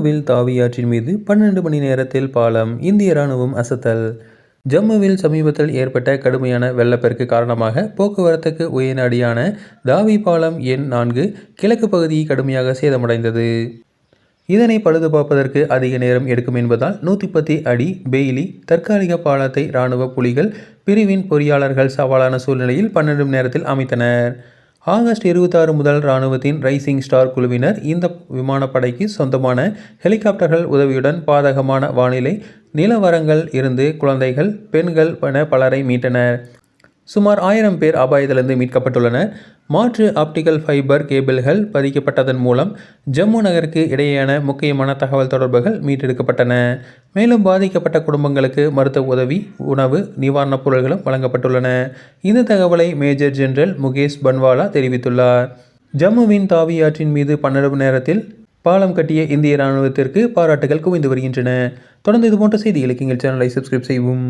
ஜம்முவில் தாவியாற்றின் மீது பன்னெண்டு மணி நேரத்தில் பாலம் இந்திய ராணுவம் அசத்தல். ஜம்முவில் சமீபத்தில் ஏற்பட்ட கடுமையான வெள்ளப்பெருக்கு காரணமாக போக்குவரத்துக்கு உயர்நடியான தாவி பாலம் எண் நான்கு கிழக்கு பகுதி கடுமையாக சேதமடைந்தது. இதனை பழுதுபார்ப்பதற்கு அதிக நேரம் எடுக்கும் என்பதால் நூற்றி பத்து அடி பெய்லி தற்காலிக பாலத்தை இராணுவ புலிகள் பிரிவின் பொறியாளர்கள் சவாலான சூழ்நிலையில் பன்னெண்டு மணி நேரத்தில் அமைத்தனர். ஆகஸ்ட் இருபத்தாறு முதல் இராணுவத்தின் ரைசிங் ஸ்டார் குழுவினர் இந்த விமானப்படைக்கு சொந்தமான ஹெலிகாப்டர்கள் உதவியுடன் பாதகமான வானிலை நிலவரங்கள் இருந்து குழந்தைகள் பெண்கள் என பலரை மீட்டனர். சுமார் ஆயிரம் பேர் அபாயத்திலிருந்து மீட்கப்பட்டுள்ளனர். மாற்று ஆப்டிகல் ஃபைபர் கேபிள்கள் பதிக்கப்பட்டதன் மூலம் ஜம்மு நகருக்கு இடையேயான முக்கியமான தகவல் தொடர்புகள் மீட்டெடுக்கப்பட்டன. மேலும் பாதிக்கப்பட்ட குடும்பங்களுக்கு மருத்துவ உதவி உணவு நிவாரணப் பொருள்களும் வழங்கப்பட்டுள்ளன. இந்த தகவலை மேஜர் ஜெனரல் முகேஷ் பன்வாலா தெரிவித்துள்ளார். ஜம்முவின் தாவி ஆற்றின் மீது பன்னெண்டு நேரத்தில் பாலம் கட்டிய இந்திய ராணுவத்திற்கு பாராட்டுகள் குவிந்து வருகின்றன. தொடர்ந்து இதுபோன்ற செய்திகளுக்கு எங்கள் சேனலை சப்ஸ்கிரைப் செய்வோம்